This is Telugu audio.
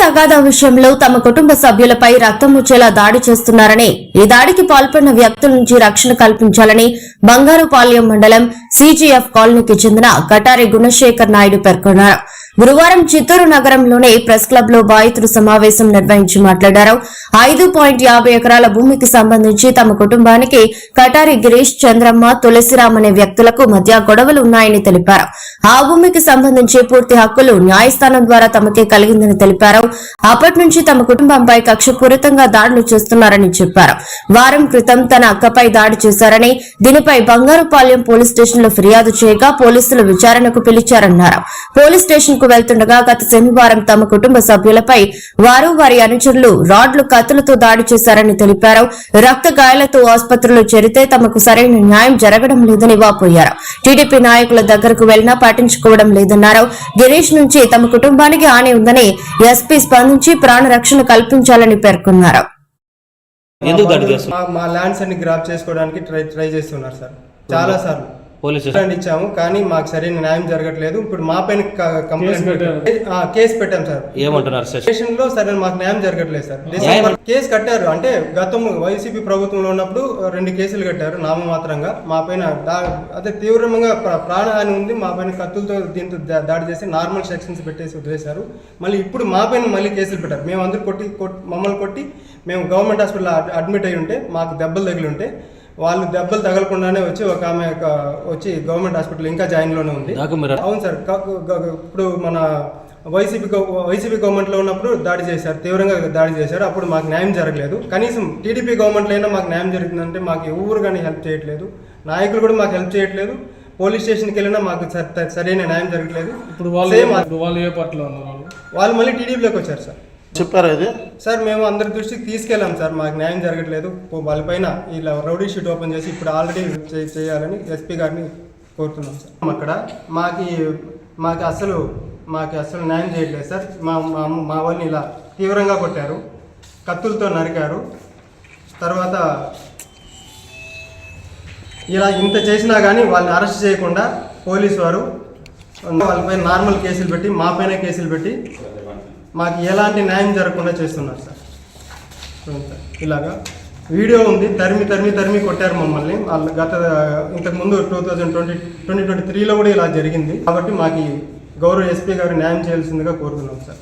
తగాదా విషయంలో తమ కుటుంబ సభ్యులపై రక్తం వచ్చేలా దాడి చేస్తున్నారని ఈ దాడికి పాల్పడిన వ్యక్తుల నుంచి రక్షణ కల్పించాలని బంగారుపాలెం మండలం సీజీఎఫ్ కాలనీకి చెందిన కటారి గుణశేఖర్ నాయుడు పేర్కొన్నారు. గురువారం చిత్తూరు నగరంలోని ప్రెస్ క్లబ్లో బాధితులు సమావేశం నిర్వహించి మాట్లాడారు. ఐదు పాయింట్ యాభై ఎకరాల భూమికి సంబంధించి తమ కుటుంబానికి కటారి గిరీష్ చంద్రమ్మ తులసిరామ్ అనే వ్యక్తులకు మధ్య గొడవలు ఉన్నాయని తెలిపారు. ఆ భూమికి సంబంధించి పూర్తి హక్కులు న్యాయస్థానం ద్వారా తమకే కలిగిందని తెలిపారు. అప్పటి నుంచి తమ కుటుంబంపై కక్షపూరితంగా దాడులు చేస్తున్నారని చెప్పారు. వారం క్రితం తన అక్కపై దాడి చేశారని దీనిపై బంగారుపాలెం పోలీస్ స్టేషన్లో ఫిర్యాదు చేయగా పోలీసులు విచారణకు పిలిచారన్నారు. పోలీస్ స్టేషన్కు వెళ్తుండగా గత శనివారం తమ కుటుంబ సభ్యులపై వారు వారి అనుచరులు రాడ్లు కత్తులతో దాడి చేశారని తెలిపారు. రక్త గాయాలతో ఆసుపత్రిలో చేరితే తమకు సరైన న్యాయం జరగడం లేదని వాపోయారు. టీడీపీ నాయకుల దగ్గరకు వెళ్ళినా పట్టించుకోవడం లేదన్నారు. గిరీష్ నుంచి తమ కుటుంబానికి హాని ఉందని ఎస్పీ స్పందించి ప్రాణ రక్షణ కల్పించాలని పేర్కొన్నారు. ఎందుకు దాడి చేస్తున్నారు? మా మా ల్యాండ్స్ అన్ని గ్రాప్ చేసుకోవడానికి ట్రై ట్రై చేస్తున్నారు సార్. చాలా సార్లు. Police station. కంప్లైంట్ ఇచ్చాము కానీ మాకు సరైన న్యాయం జరగట్లేదు. ఇప్పుడు మా పైన కంప్లైంట్ ఆ, కేసు పెట్టాం సార్. ఏమంటున్నారు స్టేషన్ స్టేషన్లో సరైన మాకు న్యాయం జరగట్లేదు సార్. కేసు కట్టారు. అంటే గతం వైసీపీ ప్రభుత్వంలో ఉన్నప్పుడు రెండు కేసులు కట్టారు నామమాత్రంగా. మా పైన దా- అదే తీవ్రంగా ప్ర- ప్రాణహాని ఉంది. మా పైన కత్తులతో దీంతో దా- దాడి చేసి నార్మల్ సెక్షన్స్ పెట్టేసి వదిలేశారు. మళ్ళీ ఇప్పుడు మా పైన మళ్ళీ కేసులు పెట్టారు. మేము అందరూ కొట్టి కొట్- మమ్మల్ని కొట్టి మేము గవర్నమెంట్ హాస్పిటల్ అడ్మిట్ అయి ఉంటే మాకు దెబ్బలు తగిలి ఉంటే వాళ్ళు దెబ్బలు తగలకుండానే వచ్చి ఒక ఆమె వచ్చి గవర్నమెంట్ హాస్పిటల్ ఇంకా జాయిన్లోనే ఉంది. అవును సార్ ఇప్పుడు మన వైసీపీ వైసీపీ గవర్నమెంట్లో ఉన్నప్పుడు దాడి చేశారు తీవ్రంగా దాడి చేశారు అప్పుడు మాకు న్యాయం జరగలేదు. కనీసం టీడీపీ గవర్నమెంట్లో అయినా మాకు న్యాయం జరిగిందంటే మాకు ఎవరు కానీ హెల్ప్ చేయట్లేదు. నాయకులు కూడా మాకు హెల్ప్ చేయట్లేదు. పోలీస్ స్టేషన్కి వెళ్ళినా మాకు సరైన న్యాయం జరగట్లేదు. ఇప్పుడు వాళ్ళు Same ఇప్పుడు వాళ్ళు ఏ పార్టీలో ఉన్నారు వాళ్ళు? వాళ్ళు మళ్ళీ టీడీపీలోకి వచ్చారు సార్. చెప్పారా ఇది? సార్ మేము అందరి దృష్టికి తీసుకెళ్ళాం సార్. మాకు న్యాయం జరగట్లేదు. పో- వాళ్ళపైన ఇలా రౌడీ షీట్ ఓపెన్ చేసి ఇప్పుడు ఆల్రెడీ చేయాలని ఎస్పీ గారిని కోరుతున్నాం సార్. అక్కడ మాకి మాకు అసలు మాకు అసలు న్యాయం చేయట్లేదు సార్. మా మా మా వాళ్ళని ఇలా తీవ్రంగా కొట్టారు. కత్తులతో నరికారు. తర్వాత ఇలా ఇంత చేసినా కానీ వాళ్ళని అరెస్ట్ చేయకుండా పోలీసు వారు వాళ్ళపై నార్మల్ కేసులు పెట్టి మా పైన కేసులు పెట్టి మాకు ఎలాంటి న్యాయం జరగకుండా చేస్తున్నారు సార్. ఇలాగా వీడియో ఉంది తరిమి తరిమి తరిమి కొట్టారు మమ్మల్ని. వాళ్ళు గత ఇంతకుముందు two thousand twenty twenty twenty త్రీలో కూడా ఇలా జరిగింది. కాబట్టి మాకు గౌరవ ఎస్పీ గారు న్యాయం చేయాల్సిందిగా కోరుతున్నాం సార్.